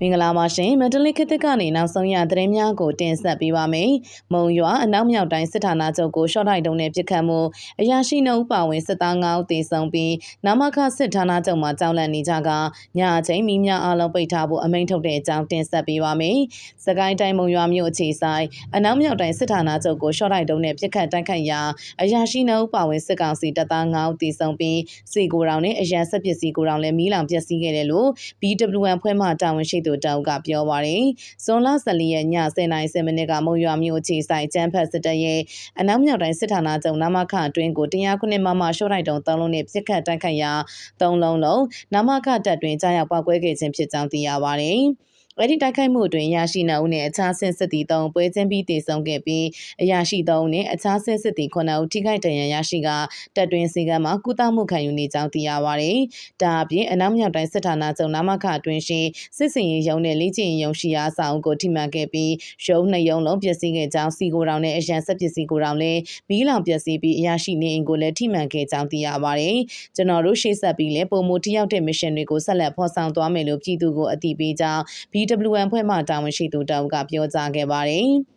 မင်္ဂလာပါရှင်မန္တလေးခေတ်သစ်ကနေနောက်ဆုံးရသတင်းများကိုတင်ဆက်ပေးပါမယ်။မုံရွာအနောက်မြောက်တိုင်းစစ်ဌာနချုပ်ကိုရှော့တိုက်တုံးနဲ့ပြစ်ခတ်မှုအရာရှိနှုတ်ပါဝင်စစ်သား9ဦးသေဆုံးပြီးနမခစစ်ဌာနချုပ်မှာကြောက်လန့်နေကြကညအချိန်မိများအလုံးပိတ်ထားဖို့အမိန့်ထုတ်တဲ့အကြောင်းတင်ဆက်ပေးပါမယ်။စကိုင်းတိုင်းမုံရွာမြို့အခြေဆိုင်အနောက်မြောက်တိုင်းစစ်ဌာနချုပ်ကိုရှော့တိုက်တုံးနဲ့ပြစ်ခတ်တိုက်ခိုက်ရာအရာရှိနှုတ်ပါဝင်စစ်ကောင်စီတပ်သား9ဦးသေဆုံးပြီးစီကိုတောင်နဲ့အရန်ဆက်ပစ္စည်းကိုတောင်လည်းမီးလောင်ပျက်စီးခဲ့တယ်လို့ BWN ဖွဲ့မှတာဝန်ရှိသူတောက်ကပြောပါတယ်။ဇွန်လ14ရက်ည10:10မိနစ်ကမုံရွာမြို့ခြေဆိုင်ကျန်းဖတ်စစ်တပ်ရဲ့အနောက်မြောက်တိုင်းစစ်ဌာနချုပ်နမခအတွင်းကိုတရားခုနှစ်မမရှော့တိုက်တုံသုံးလုံးနဲ့ပြစ်ခတ်တိုက်ခိုက်ရာသုံးလုံးလုံးနမခတပ်တွင်ကြားရောက်ပောက်ကွဲခဲ့ခြင်းဖြစ်ကြောင်းသိရပါတယ်။ အဲ့ဒီတိုက်ခိုက်မှုအတွင်းရရှိနှုတ်နဲ့အခြားဆင်စစ်တီ၃ပွဲချင်းပြီးတည်ဆုံခဲ့ပြီးအရာရှိ၃နဲ့အခြားဆင်စစ်တီ9ဦးထိခိုက်ဒဏ်ရာရရှိကတပ်တွင်စီကံမှာကုသမှုခံယူနေကြောင်းသိရပါတယ်။ဒါအပြင်အနောက်မြောက်တိုင်းစစ်ဌာနချုပ်နာမခအတွင်းရှိစစ်စင်ရေးရုံးနဲ့လေ့ကျင့်ရေးရုံးရှိရာအဆောင်ကိုထိမှန်ခဲ့ပြီးရုံးနှစ်ရုံးလုံးပျက်စီးခဲ့ကြောင်းစီကိုတောင်နဲ့အရန်ဆက်ပစ္စည်းကိုတောင်လည်းမီးလောင်ပျက်စီးပြီးအရာရှိနေအိမ်ကိုလည်းထိမှန်ခဲ့ကြောင်းသိရပါတယ်။ကျွန်တော်တို့ရှေ့ဆက်ပြီးလည်းပုံမူတယောက်တဲ့မစ်ရှင်တွေကိုဆက်လက်ဖော်ဆောင်သွားမယ်လို့ပြည်သူကိုအတည်ပြုကြောင်း BWN ဖွဲ့မှတာဝန်ရှိသူတောက်ကပြောကြားခဲ့ပါတယ်။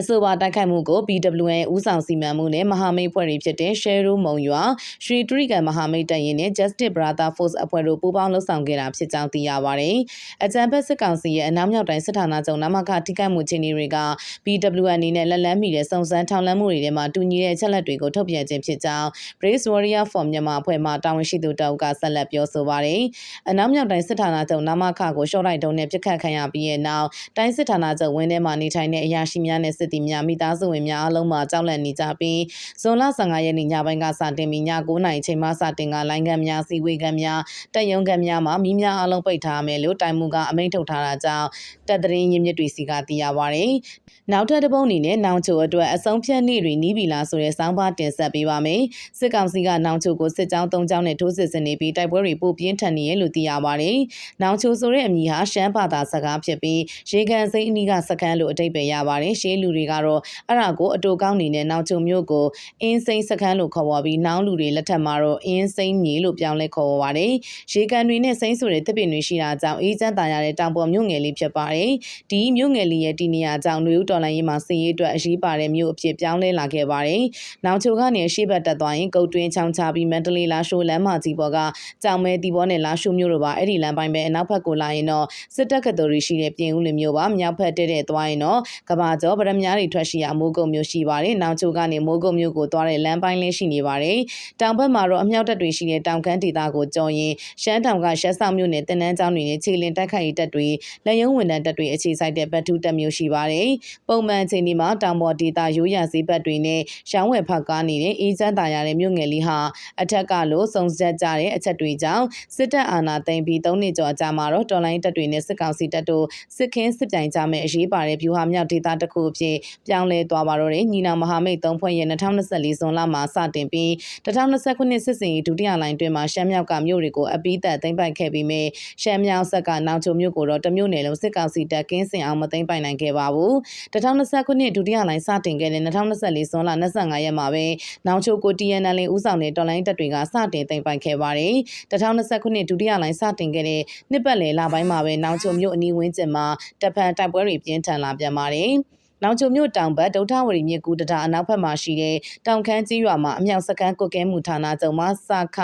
အဆိုပါတိုက်ခိုက်မှုကို BWN ဦးဆောင်စီမံမှုနဲ့မဟာမိတ်ဖွဲ့တွေဖြစ်တဲ့ Shero မုံရွာရွှေတရိကန်မဟာမိတ်တပ်ရင်းနဲ့ Justice Brother Force အဖွဲ့တို့ပူးပေါင်းလှုပ်ဆောင်ခဲ့တာဖြစ်ကြောင်းသိရပါတယ်။အကြံဖက်စစ်ကောင်စီရဲ့အနောက်မြောက်တိုင်းစစ်ဌာနချုပ်နမခထိခိုက်မှုချင်းတွေက BWN အနေနဲ့လက်လန်းမိတဲ့စုံစမ်းထောင်လှမ်းမှုတွေထဲမှာတူညီတဲ့အချက်လက်တွေကိုထုတ်ပြန်ခြင်းဖြစ်ကြောင်း Brace Warrior for မြန်မာအဖွဲ့မှတာဝန်ရှိသူတောက်ကဆက်လက်ပြောဆိုပါတယ်။အနောက်မြောက်တိုင်းစစ်ဌာနချုပ်နမခကိုရှော့တိုက်တုံးနဲ့ပြစ်ခတ်ခံရပြီးတဲ့နောက်တိုင်းစစ်ဌာနချုပ်ဝင်းထဲမှာနေထိုင်တဲ့အရာရှိများနဲ့စစ်သည်များမိသားစုဝင်များအလုံးမှာကြောက်လန့်နေကြပြီးဇွန်လ15ရက်နေ့ညပိုင်းကစတင်ပြီးည9:00နာရီချိန်မှစတင်ကလိုင်းကမ်းများစီဝေးကမ်းများတက်ရုံကမ်းများမှာမိများအလုံးပိတ်ထားမယ်လို့တိုင်မူကအမိန့်ထုတ်ထားတာကြောင့်တပ်သတင်းရင်းမြစ်တွေစီကသိရပါဗျ။နောက်ထပ်တစ်ပုံအနေနဲ့နောင်ချိုအတွက်အဆုံးဖြတ်နေ့တွေနီးပြီလားဆိုတဲ့စောင်းပါတင်ဆက်ပေးပါမယ်။စစ်ကောင်စီကနောင်ချိုကိုစစ်ကြောင်း၃ကြောင်းနဲ့ထိုးစစ်ဆင်နေပြီးတိုက်ပွဲတွေပိုပြင်းထန်နေရလို့သိရပါတယ်။နောင်ချိုဆိုတဲ့အမည်ဟာရှမ်းဘာသာစကားဖြစ်ပြီးရေကန်စိမ့်အနီးကစကန်းလို့အတိတ်ပဲရပါတယ်။ရှေးလူတွေကတော့အဲ့ဒါကိုအတူကောင်းနေနဲ့နောင်ချုံမျိုးကိုအင်းစိမ့်စခန်းလို့ခေါ်ဝေါ်ပြီးနောင်လူတွေလက်ထက်မှာတော့အင်းစိမ့်မြေလို့ပြောင်းလဲခေါ်ဝေါ်ပါတယ်။ရေကန်တွေနဲ့စိမ့်ဆိုတဲ့သစ်ပင်တွေရှိတာကြောင့်အေးချမ်းသာရတဲ့တောင်ပေါ်မြို့ငယ်လေးဖြစ်ပါတယ်။ဒီမြို့ငယ်လေးရဲ့ဒီနေရာကြောင့်ຫນွေဦးတော်လိုင်းရေးမှာစည်ရေးအတွက်အရေးပါတဲ့မြို့အဖြစ်ပြောင်းလဲလာခဲ့ပါတယ်။နောင်ချုံကနေရှေ့ဘက်တက်သွားရင်ကုတ်တွင်းချောင်းချပြီးမန္တလေးလာရှိုးလမ်းမကြီးပေါ်ကကြောင်မဲတီဘောနဲ့လာရှိုးမြို့တို့ပါအဲ့ဒီလမ်းပိုင်းပဲအနောက်ဘက်ကိုလာရင်တော့စစ်တပ်ကတော်တွေရှိတဲ့ပြင်ဦးလွင်မြို့ပါမြောက်ဘက်တက်တဲ့သွားရင်တော့ကဘာကျော်ဗရမ ्या တွေထွက်ရှိရာမိုးကုတ်မြို့ရှိပါတယ်။နောင်ချိုကနေမိုးကုတ်မြို့ကိုသွားတဲ့လမ်းပိုင်းလေးရှိနေပါတယ်။တောင်ဘက်မှာတော့အမြောက်တပ်တွေရှိတဲ့တောင်ကမ်းဒေသကိုကျော်ရင်ရှမ်းတောင်ကရှမ်းဆောင်မြို့နယ်တင်နန်းကျောင်းတွေနဲ့ခြေလင်တိုက်ခိုက်ရေးတပ်တွေလက်ရုံးဝန်ထမ်းတပ်တွေအခြေစိုက်တဲ့ဗတ်ထုတပ်မျိုးရှိပါတယ်။ပုံမှန်အချိန်ဒီမှာတောင်ပေါ်ဒေသရိုးရာဈေးဘက်တွေနဲ့ရှောင်းဝယ်ဖောက်ကားနေတဲ့အေးချမ်းသာရတဲ့မြို့ငယ်လေးဟာအထက်ကလို့စုံစက်ကြတဲ့အချက်တွေကြောင့်စစ်တပ်အာဏာသိမ်းပြီး၃နှစ်ကျော်ကြာမှာတော့တော်လိုင်းတပ်တွေနဲ့စစ်ကောင်စီတပ်တို့စစ်ခင်းစစ်ပြိုင်ကြမဲ့အရေးပါတဲ့ဗျူဟာမြောက်ဒေသတစ်ခုအဖြစ်ပြောင်းလဲသွားပါတော့တယ်ညီနောင်မဟာမိတ်၃ဖွဲ့ရဲ့2024ဇွန်လမှာစတင်ပြီး2029ခုနှစ်စစ်စင်ရေးဒုတိယလိုင်းတွင်မှာရှမ်းမြောက်ကမြို့တွေကိုအပိသက်သိမ်းပိုက်ခဲ့ပြီးမြဲရှမ်းမြောက်ဆက်ကနောင်ချိုမြို့ကိုတော့တမြို့နယ်လုံးစစ်ကောင်စီတပ်ကင်းစင်အောင်မသိမ်းပိုက်နိုင်ခဲ့ပါဘူး2029ခုနှစ်ဒုတိယလိုင်းစတင်ခဲ့တဲ့2024ဇွန်လ25ရက်မှာပဲနောင်ချိုကို TNL ဦးဆောင်တဲ့တော်လိုင်းတပ်တွေကစတင်သိမ်းပိုက်ခဲ့ပါတယ်2029ခုနှစ်ဒုတိယလိုင်းစတင်ခဲ့တဲ့နှစ်ပတ်လည်လပိုင်းမှာပဲနောင်ချိုမြို့အနီးဝန်းကျင်မှာတပ်ဖန်တိုက်ပွဲတွေပြင်းထန်လာပြန်ပါတယ်။ နောင်ချုံမြို့တောင်ဘက်ဒုထဝရီမြစ်ကူတတာအနောက်ဘက်မှာရှိတဲ့တောင်ခမ်းကြီးရွာမှာအမြောက်စကန်ကုတ်ကဲမှုဌာနချုပ်မှစခ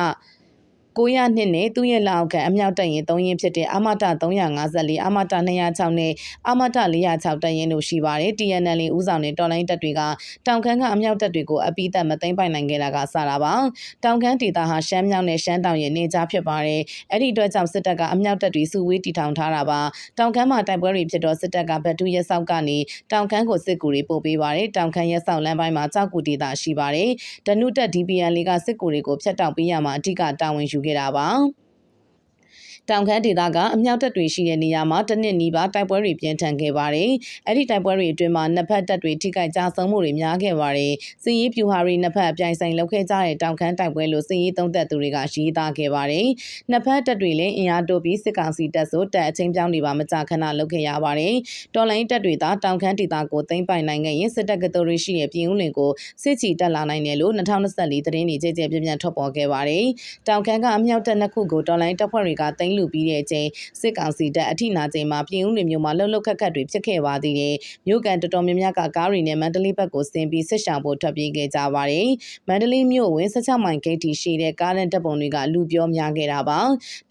900နှစ်နဲ့သူ့ရဲ့လက်အောက်ခံအမြောက်တပ်ရင်3ရင်ဖြစ်တဲ့အာမတ354အာမတ206နဲ့အာမတ406တပ်ရင်တို့ရှိပါတယ် TNL ဦးဆောင်တဲ့တော်လိုင်းတပ်တွေကတောင်ခမ်းကအမြောက်တပ်တွေကိုအပိသက်မသိမ်းပိုင်နိုင်ခဲ့တာကစတာပါတောင်ခမ်းဒေသဟာရှမ်းမြောက်နဲ့ရှမ်းတောင်ရဲ့နေကြားဖြစ်ပါတယ်အဲ့ဒီအတွက်ကြောင့်စစ်တပ်ကအမြောက်တပ်တွေစုဝေးတီထောင်ထားတာပါတောင်ခမ်းမှာတိုက်ပွဲတွေဖြစ်တော့စစ်တပ်ကဗတ်တူရဲဆောက်ကနေတောင်ခမ်းကိုစစ်ကူတွေပို့ပေးပါတယ်တောင်ခမ်းရဲဆောက်လမ်းပိုင်းမှာကြောက်ကူဒေသရှိပါတယ်ဒနုတက် DPN လေးကစစ်ကူတွေကိုဖျက်တောက်ပေးရမှာအဓိကတာဝန်ယူခဲ့တာပါ တောင်ခမ်းဒေသကအမြောက်တပ်တွေရှိတဲ့နေရာမှာတနစ်နီးပါးတိုက်ပွဲတွေပြင်းထန်ခဲ့ပါတယ်။အဲ့ဒီတိုက်ပွဲတွေအတွင်းမှာနှစ်ဖက်တပ်တွေထိခိုက်ကြဆုံးမှုတွေများခဲ့ပါတယ်။စီးရီးပြူဟာတွေနှစ်ဖက်အပြိုင်ဆိုင်လုပ်ခဲ့ကြတဲ့တောင်ခမ်းတိုက်ပွဲလို့စီးရီးသုံးသက်သူတွေကရေးသားခဲ့ပါတယ်။နှစ်ဖက်တပ်တွေလည်းအင်အားတိုးပြီးစစ်ကောင်စီတပ်ဆိုတပ်အချင်းပြောင်းတွေပါမကြခဏလုပ်ခဲ့ရပါတယ်။တော်လိုင်းတပ်တွေသာတောင်ခမ်းဒေသကိုသိမ်းပိုင်နိုင်ခဲ့ရင်စစ်တပ်ကတော်တွေရှိတဲ့ပြည်ဦးလင်ကိုစစ်ချီတက်လာနိုင်တယ်လို့2024သတင်းတွေကြဲကြဲပြန့်ပြန့်ထွက်ပေါ်ခဲ့ပါတယ်။တောင်ခမ်းကအမြောက်တပ်နှစ်ခုကိုတော်လိုင်းတပ်ဖွဲ့တွေကသိမ်းသိမ်းလူပြီးတဲ့အချိန်စစ်ကောင်စီတပ်အထိနာချိန်မှာပြည်ဦးလွင်မြို့မှာလှုပ်လှုပ်ခတ်ခတ်တွေဖြစ်ခဲ့ပါသေးတယ်မြို့ကန်တော်တော်များများကကားတွေနဲ့မန္တလေးဘက်ကိုဆင်းပြီးစစ်ဆောင်ဖို့ထွက်ပြေးခဲ့ကြပါတယ်မန္တလေးမြို့ဝင်16မိုင်ဂိတ်တီရှိတဲ့ကားလန်တပ်ပုံတွေကလူပြောများခဲ့တာပါ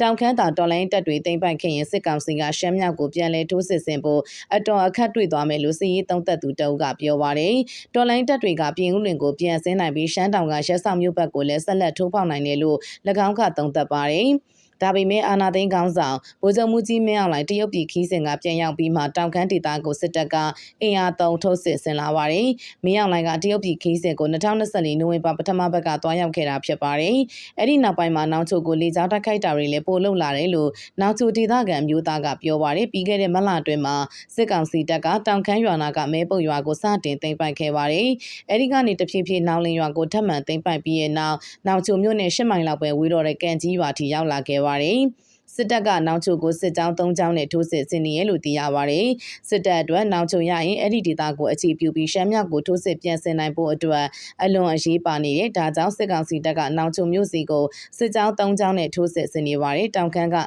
တောင်ခမ်းသာတော်လိုင်းတပ်တွေသိမ်းပိုက်ခဲ့ရင်စစ်ကောင်စီကရှမ်းမြောက်ကိုပြန်လည်ထိုးစစ်ဆင်ဖို့အတော်အခက်တွေ့သွားမယ်လို့စစ်ရေးသုံးသက်သူတအုပ်ကပြောပါတယ်တော်လိုင်းတပ်တွေကပြည်ဦးလွင်ကိုပြန်ဆင်းနိုင်ပြီးရှမ်းတောင်ကရက်ဆောင်မြို့ဘက်ကိုလည်းဆက်လက်ထိုးဖောက်နိုင်တယ်လို့၎င်းကသုံးသပ်ပါတယ်။ ဒါပေမဲ့အာနာသိန်းကောင်းဆောင်ဗိုလ်ချုပ်မှုကြီးမင်းအောင်လှိုင်တရုတ်ပြည်ခီးစဉ်ကပြန်ရောက်ပြီးမှတောင်ခမ်းဒေသကိုစစ်တပ်ကအင်အားသုံးထုတ်စစ်ဆင်လာပါတယ်။မင်းအောင်လှိုင်ကတရုတ်ပြည်ခီးစဉ်ကို2024နိုဝင်ဘာပထမဘက်ကတွားရောက်ခဲ့တာဖြစ်ပါတယ်။အဲ့ဒီနောက်ပိုင်းမှာနောက်ချိုကိုလေကြောင်းတိုက်ခိုက်တာတွေလည်းပိုလုပ်လာတယ်လို့နောက်ချိုဒေသခံမျိုးသားကပြောပါတယ်။ပြီးခဲ့တဲ့မလအတွင်းမှာစစ်ကောင်စီတပ်ကတောင်ခမ်းရွာနာကမဲပုတ်ရွာကိုစတင်သိမ်းပိုက်ခဲ့ပါတယ်။အဲ့ဒီကနေတဖြည်းဖြည်းနောင်လင်းရွာကိုထပ်မံသိမ်းပိုက်ပြီးရဲ့နောက်နောက်ချိုမြို့နယ်၈မိုင်လောက်ပဲဝေးတော့တဲ့ကန်ကြီးရွာထိရောက်လာခဲ့ပါတယ်။စစ်တပ်ကနောက်ချိုကိုစစ်ကြောင်း၃ကြောင်းနဲ့ထိုးစစ်ဆင်နေရလို့သိရပါတယ်။စစ်တပ်အတွက်နောက်ချိုရရင်အဲ့ဒီဒေသကိုအခြေပြုပြီးရှမ်းမြောက်ကိုထိုးစစ်ပြန်ဆင်နိုင်ဖို့အတွက်အလွန်အရေးပါနေတယ်။ဒါကြောင့်စစ်ကောင်စီတပ်ကနောက်ချိုမြို့စီကိုစစ်ကြောင်း၃ကြောင်းနဲ့ထိုးစစ်ဆင်နေပါတယ်။တောင်ခမ်းက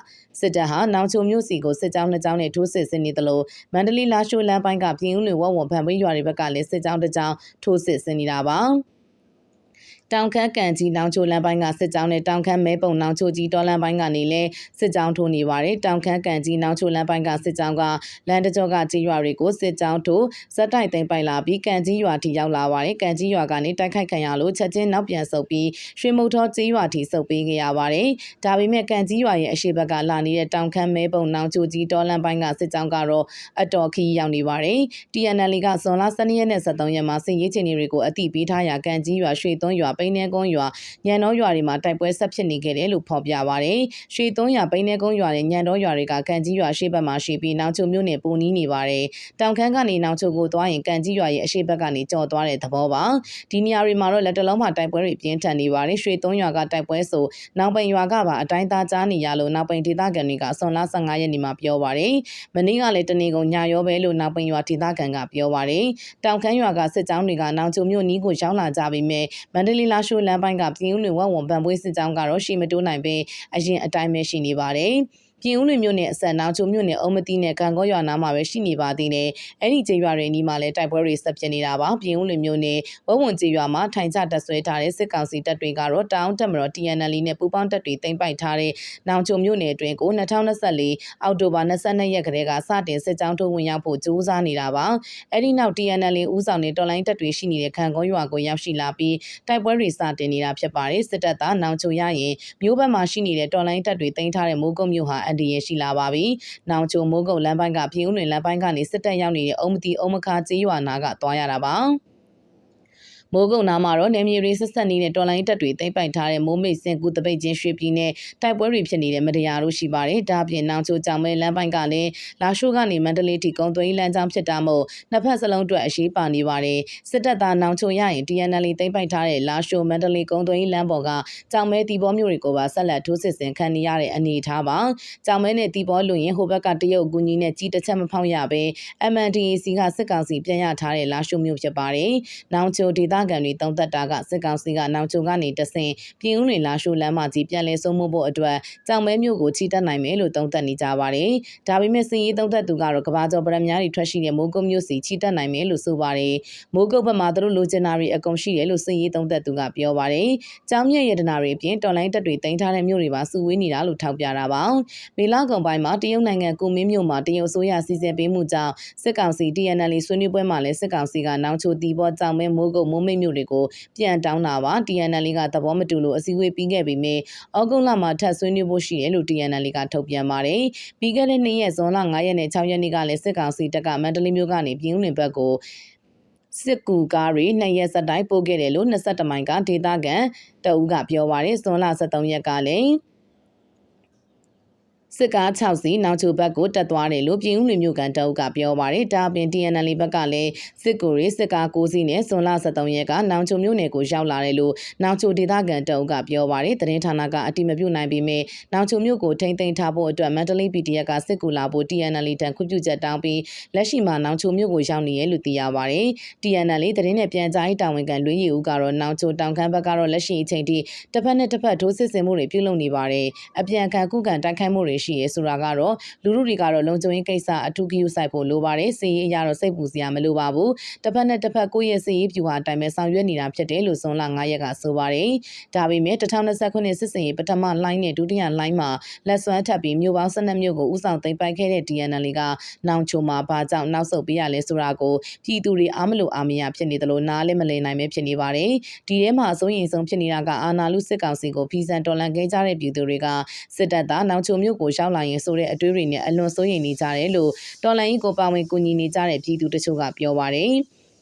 စစ်တပ်ဟာနောင်ချိုမြို့စီကိုစစ်ကြောင်းနှစ်ကြောင်းနဲ့ထိုးစစ်ဆင်နေသလိုမန္တလေးလာရှိုးလမ်းပိုင်းကပြည်ဦးလွင်ဝဝွန်ဖန်ပေးရွာတွေဘက်ကလည်းစစ်ကြောင်းတစ်ကြောင်းထိုးစစ်ဆင်နေတာပါ။ တောင်ခမ်းကန်ကြီးနောင်ချိုလမ်းပိုင်းကစစ်ကြောင်းနဲ့တောင်ခမ်းမဲပုံနောင်ချိုကြီးတော်လမ်းပိုင်းကနေလည်းစစ်ကြောင်းထိုးနေပါတယ်တောင်ခမ်းကန်ကြီးနောင်ချိုလမ်းပိုင်းကစစ်ကြောင်းကလမ်းတကြောကကြီးရွာတွေကိုစစ်ကြောင်းထိုးဇက်တိုက်သိမ်းပိုက်လာပြီးကန်ကြီးရွာထိရောက်လာပါတယ်ကန်ကြီးရွာကနေတိုက်ခိုက်ခံရလို့ချက်ချင်းနောက်ပြန်ဆုတ်ပြီးရွှေမုတ်ထောကြီးရွာထိဆုတ်ပေးခဲ့ရပါတယ်ဒါပေမဲ့ကန်ကြီးရွာရဲ့အရှိဘက်ကလာနေတဲ့တောင်ခမ်းမဲပုံနောင်ချိုကြီးတော်လမ်းပိုင်းကစစ်ကြောင်းကတော့အတော်ခီးရောက်နေပါတယ် TNL ကဇွန်လ12ရက်နဲ့13ရက်မှာစစ်ရေးချင်တွေကိုအတိပေးထားရာကန်ကြီးရွာရွှေသွန်းရွာပိန်းနေကုန်းရွာညံတော်ရွာတွေမှာတိုက်ပွဲဆက်ဖြစ်နေခဲ့တယ်လို့ဖော်ပြပါရယ်ရွှေသွန်းရွာပိန်းနေကုန်းရွာနဲ့ညံတော်ရွာတွေကကန်ကြီးရွာရှေ့ဘက်မှာရှိပြီးနောက်ချုံမြို့နယ်ပူနီးနေပါတယ်တောင်ခမ်းကနေနောက်ချုံကိုသွားရင်ကန်ကြီးရွာရဲ့အရှေ့ဘက်ကနေကြော်သွားတဲ့သဘောပါဒီနေရာတွေမှာတော့လက်တလုံးမှာတိုက်ပွဲတွေပြင်းထန်နေပါတယ်ရွှေသွန်းရွာကတိုက်ပွဲဆိုနောက်ပိန်ရွာကပါအတိုင်းသားကြားနေရလို့နောက်ပိန်ဒေသခံတွေကအစွန်လ15ရက်နေ့မှာပြောပါရယ်မနေ့ကလည်းတနေ့ကုန်ညရောပဲလို့နောက်ပိန်ရွာဒေသခံကပြောပါရယ်တောင်ခမ်းရွာကစစ်ကြောင်းတွေကနောက်ချုံမြို့နီးကိုရောက်လာကြပြီးမြဲမန္တလေးလာရှိုးလမ်းပိုင်းကပြည်ဦးလွင်ဝဝွန်ပန်ပွဲစစ်ကြောင်းကတော့ရှီမတိုးနိုင်ပဲအရင်အတိုင်းပဲရှိနေပါတယ်။ ပြည်ဦးလွင်မြို့နယ်အစံနောင်ချုံမြို့နယ်အုံမတိနဲ့ကံကောရွာနားမှာပဲရှိနေပါသေးတယ်။အဲ့ဒီကျေးရွာတွေနီးမှာလည်းတိုက်ပွဲတွေဆက်ဖြစ်နေတာပါ။ပြည်ဦးလွင်မြို့နယ်ဝဝွန်ကျေးရွာမှာထိုင်ချတပ်ဆွဲထားတဲ့စစ်ကောင်စီတပ်တွေကတော့တောင်တက်မတော် TNL နဲ့ပူးပေါင်းတပ်တွေတင်ပိုက်ထားတဲ့နောင်ချုံမြို့နယ်အတွင်းကို2024အောက်တိုဘာ22ရက်ကလေးကစတင်စစ်ကြောင်းထိုးဝင်ရောက်ဖို့ကြိုးစားနေတာပါ။အဲ့ဒီနောက် TNL ဦးဆောင်တဲ့တော်လိုင်းတပ်တွေရှိနေတဲ့ခံကောရွာကိုရောက်ရှိလာပြီးတိုက်ပွဲတွေစတင်နေတာဖြစ်ပါတယ်။စစ်တပ်သားနောင်ချုံရရင်မြို့ဘက်မှာရှိနေတဲ့တော်လိုင်းတပ်တွေတင်ထားတဲ့မိုးကုတ်မြို့ဟာအန်ဒီရရှိလာပါပြီ။နောင်ချိုမိုးကုတ်လမ်းပိုင်းကပြည်ဦးလွင်လမ်းပိုင်းကနေစစ်တပ်ရောက်နေတဲ့အုံမတီအုံမခါကျေးရွာနာကသွားရတာပါ။ မိုးကုတ်နာမှာတော့နေမြေတွေဆက်ဆက်နေတဲ့တော်လိုင်းတပ်တွေတိမ့်ပိုက်ထားတဲ့မိုးမိတ်စင်ကူတပိတ်ချင်းရွှေပြည်နယ်တိုက်ပွဲတွေဖြစ်နေတဲ့မတရားတို့ရှိပါတယ်။ဒါအပြင်နောင်ချိုကြောင်မဲလမ်းပိုင်းကလည်းလာရှိုးကနေမန္တလေးထိကုန်းသွင်းလမ်းကြောင်းဖြစ်တာမို့နှစ်ဖက်စလုံးအတွက်အရေးပါနေပါတယ်။စစ်တပ်သားနောင်ချိုရရင် TNL တိမ့်ပိုက်ထားတဲ့လာရှိုးမန္တလေးကုန်းသွင်းလမ်းပေါ်ကကြောင်မဲတီဘောမျိုးတွေကိုပါဆက်လက်ထိုးစစ်ဆင်ခံနေရတဲ့အနေအထားပါ။ကြောင်မဲနဲ့တီဘောလူရင်ဟိုဘက်ကတရုတ်ကူညီနဲ့ကြီးတစ်ချက်မဖောက်ရပဲ MNDAC ကစစ်ကောင်စီပြန်ရထားတဲ့လာရှိုးမျိုးဖြစ်ပါတယ်။နောင်ချိုဒေသခံတွေတုံးသက်တာကစစ်ကောင်စီကနောက်ချုံကနေတဆင်ပြည်ဦးလွင်လာရှိုးလမ်းမကြီးပြန်လည်ဆုံးမှုဖို့အတွက်ကြောင်မဲမျိုးကိုချီတက်နိုင်မယ်လို့တုံးသက်နေကြပါတယ်။ဒါပေမဲ့စီရေးတုံးသက်သူကတော့ကဘာကျော်ပရမများတွေထွက်ရှိတဲ့မိုးကုတ်မျိုးစီချီတက်နိုင်မယ်လို့ဆိုပါတယ်။မိုးကုတ်ဘက်မှာသူတို့လိုချင်တာတွေအကုန်ရှိတယ်လို့စီရေးတုံးသက်သူကပြောပါတယ်။ကြောင်မြက်ရတနာတွေအပြင်တော်လိုင်းတက်တွေတင်ထားတဲ့မျိုးတွေပါစုဝေးနေတာလို့ထောက်ပြတာပါ။မေလကုံပိုင်းမှာတရုတ်နိုင်ငံကုမင်းမြို့မှာတရုတ်ဆိုရစီစဉ်ပေးမှုကြောင့်စစ်ကောင်စီ TNL ဆွေးနွေးပွဲမှာလည်းစစ်ကောင်စီကနောင်ချိုတီဘောကြောင်မဲမိုးကုတ်မိုးမိတ်မြို့တွေကိုပြန်တောင်းတာပါ TNL ကသဘောမတူလို့အစည်းအဝေးပြီးခဲ့ပြီးမြဲဩဂုတ်လမှာထပ်ဆွေးနွေးဖို့ရှိတယ်လို့ TNL ကထုတ်ပြန်ပါတယ်ပြီးခဲ့တဲ့နေ့ရက်ဇွန်လ9ရက်နဲ့6ရက်နေ့ကလည်းစစ်ကောင်စီတပ်ကမန္တလေးမြို့ကနေပြည်ဦးလွင်ဘက်ကိုစစ်ကူကားတွေနှစ်ရက်ဆက်တိုက်ပို့ခဲ့တယ်လို့22မိုင်ကဒေသခံတအူးကပြောပါရယ်ဇွန်လ23ရက်ကလည်း စစ်ကား6စီးနောက်ချိုဘက်ကိုတက်သွားတယ်လို့ပြည်ဦးလွင်မြို့ကန်တအုပ်ကပြောပါတယ်။ဒါအပြင် TNL ဘက်ကလည်းစစ်ကိုရေးစစ်ကား6စီးနဲ့ဇွန်လ23ရက်ကနောက်ချိုမြို့နယ်ကိုရောက်လာတယ်လို့နောက်ချိုဒေသခံတအုပ်ကပြောပါတယ်။သတင်းဌာနကအတိမပြုနိုင်ပေမဲ့နောက်ချိုမြို့ကိုထိမ့်သိမ်းထားဖို့အတွက်မန္တလေး PDF ကစစ်ကူလာဖို့ TNL တန်ခွင့်ပြုချက်တောင်းပြီးလက်ရှိမှာနောက်ချိုမြို့ကိုရောက်နေရလို့သိရပါတယ်။ TNL သတင်းနဲ့ပြန်ကြားရေးတာဝန်ခံလွေးရီဦးကတော့နောက်ချိုတောင်ခမ်းဘက်ကတော့လက်ရှိအချိန်ထိတစ်ဖက်နဲ့တစ်ဖက်ထိုးစစ်ဆင်မှုတွေပြုလုပ်နေပါတယ်။အပြန်ခံခုခံတိုက်ခိုက်မှုတွေရှိရဲဆိုတာကတော့လူလူတွေကတော့လုံခြုံရေးကိစ္စအထူးဂရုစိုက်ဖို့လိုပါတယ်စီရေးအရတော့စိတ်ပူစရာမလိုပါဘူးတစ်ဖက်နဲ့တစ်ဖက်ကိုယ့်ရဲ့စီရေးဖြူဟာအတိုင်းပဲဆောင်ရွက်နေတာဖြစ်တယ်လို့ဇွန်လ9ရက်ကဆိုပါတယ်ဒါပေမဲ့2020ခုနှစ်စစ်စင်ရေးပထမလိုင်းနဲ့ဒုတိယလိုင်းမှာလက်စွမ်းထပ်ပြီးမြို့ပေါင်း12မြို့ကိုဥဆောင်သိမ်းပိုက်ခဲ့တဲ့ DNL ကနောင်ချိုမှာဘာကြောင့်နောက်ဆုတ်ပေးရလဲဆိုတာကိုပြည်သူတွေအားမလို့အားမရဖြစ်နေတယ်လို့နားလည်းမလည်နိုင်ပဲဖြစ်နေပါတယ်ဒီထဲမှာအစိုးရင်ဆုံးဖြစ်နေတာကအာနာလူစစ်ကောင်စီကိုဖီဆန်တော်လန်ခဲ့ကြတဲ့ပြည်သူတွေကစစ်တပ်သားနောင်ချိုမြို့ကိုရှောက်လာရင်ဆိုတဲ့အတွေးတွေနဲ့အလွန်စိုးရိမ်နေကြတယ်လို့တော်လန်ကြီးကိုပါဝင်ကူညီနေကြတဲ့ပြည်သူတချို့ကပြောပါတယ်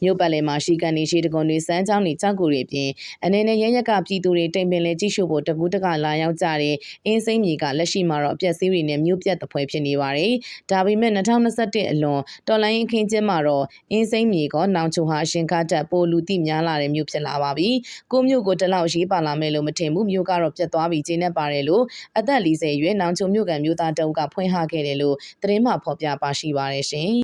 မြို့ပတ်လည်မှာရှိကန်နေရှိတကွန်တွေစမ်းချောင်းတွေကြောက်ကူတွေအပြင်အနေနဲ့ရရက်ကပြည်သူတွေတိမ်ပင်လဲကြည့်ရှုဖို့တကူးတကလာရောက်ကြတဲ့အင်းစိမ့်မြေကလက်ရှိမှာတော့အပြက်စီးတွေနဲ့မြို့ပြတ်တပွဲဖြစ်နေပါတယ်။ဒါပေမဲ့2021အလွန်တော်လိုင်းအခင်းကျင်းမှာတော့အင်းစိမ့်မြေကနောင်ချုံဟာအရှင်ကားတက်ပိုလူတိများလာတဲ့မြို့ဖြစ်လာပါပြီ။ကိုမြို့ကိုတလောက်ရေးပါလာမယ်လို့မထင်ဘူးမြို့ကတော့ပြတ်သွားပြီးကျင်းနေပါတယ်လို့အသက်40ရွယ်နောင်ချုံမြို့ကမြို့သားတအုပ်ကဖွင့်ဟခဲ့တယ်လို့သတင်းမှဖော်ပြပါရှိပါတယ်ရှင်